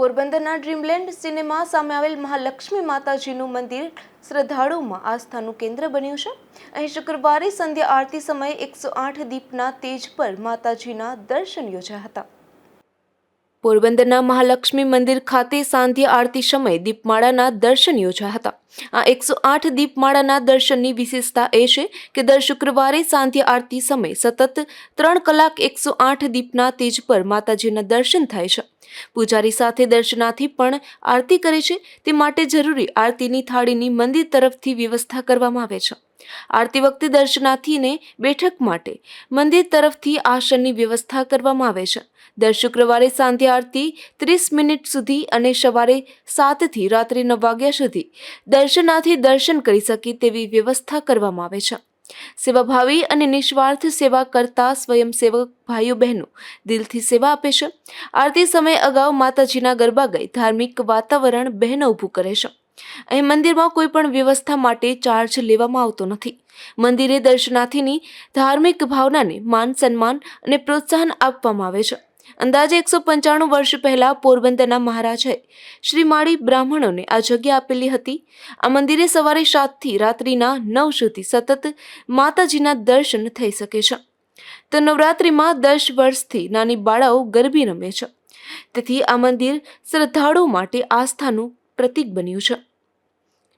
પોરબંદરના Dreamland cinema સામે આવેલ મહાલક્ષ્મી માતાજીનું મંદિર શ્રદ્ધાળુઓમાં આસ્થાનું કેન્દ્ર બન્યું છે. અહીં શુક્રવારે સંધ્યા આરતી સમયે એકસો આઠ દીપના તેજ પર માતાજીના દર્શન યોજ્યા હતા. પોરબંદરના મહાલક્ષ્મી મંદિર ખાતે સાંધ્ય આરતી સમયે દીપમાળાના દર્શન યોજાયા હતા. આ એકસો આઠ દીપમાળાના દર્શનની વિશેષતા એ છે કે દર શુક્રવારે સાંધ્ય આરતી સમયે સતત ત્રણ કલાક એકસો આઠ દીપના તેજ પર માતાજીના દર્શન થાય છે. પૂજારી સાથે દર્શનાથી પણ આરતી કરે છે તે માટે જરૂરી આરતીની થાળીની મંદિર તરફથી વ્યવસ્થા કરવામાં આવે છે. આરતી વખતે દર્શનાર્થીને બેઠક માટે મંદિર તરફથી આસનની વ્યવસ્થા કરવામાં આવે છે. દર શુક્રવારે સાંધ્ય આરતી ત્રીસ મિનિટ સુધી અને સવારે સાતથી રાત્રે નવ વાગ્યા સુધી દર્શનાર્થી દર્શન કરી શકે તેવી વ્યવસ્થા કરવામાં આવે છે. સેવાભાવી અને નિસ્વાર્થ સેવા કરતા સ્વયંસેવક ભાઈઓ બહેનો દિલથી સેવા આપે છે. આરતી સમય અગાઉ માતાજીના ગરબા ગઈ ધાર્મિક વાતાવરણ બહેનો ઊભું કરે છે. અહીં મંદિરમાં કોઈ પણ વ્યવસ્થા માટે ચાર્જ લેવામાં આવતો નથી. મંદિરે દર્શનાર્થીની ધાર્મિક ભાવનાને માન સન્માન અને પ્રોત્સાહન આપવામાં આવે છે. અંદાજે એકસો પંચાણું વર્ષ પહેલાં પોરબંદરના મહારાજાએ શ્રી માળી બ્રાહ્મણોને આ જગ્યા આપેલી હતી. આ મંદિરે સવારે સાતથી રાત્રિના નવ સુધી સતત માતાજીના દર્શન થઈ શકે છે. તો નવરાત્રિમાં દસ વર્ષથી નાની બાળાઓ ગરબી રમે છે. તેથી આ મંદિર શ્રદ્ધાળુઓ માટે આસ્થાનું પ્રતીક બન્યું છે.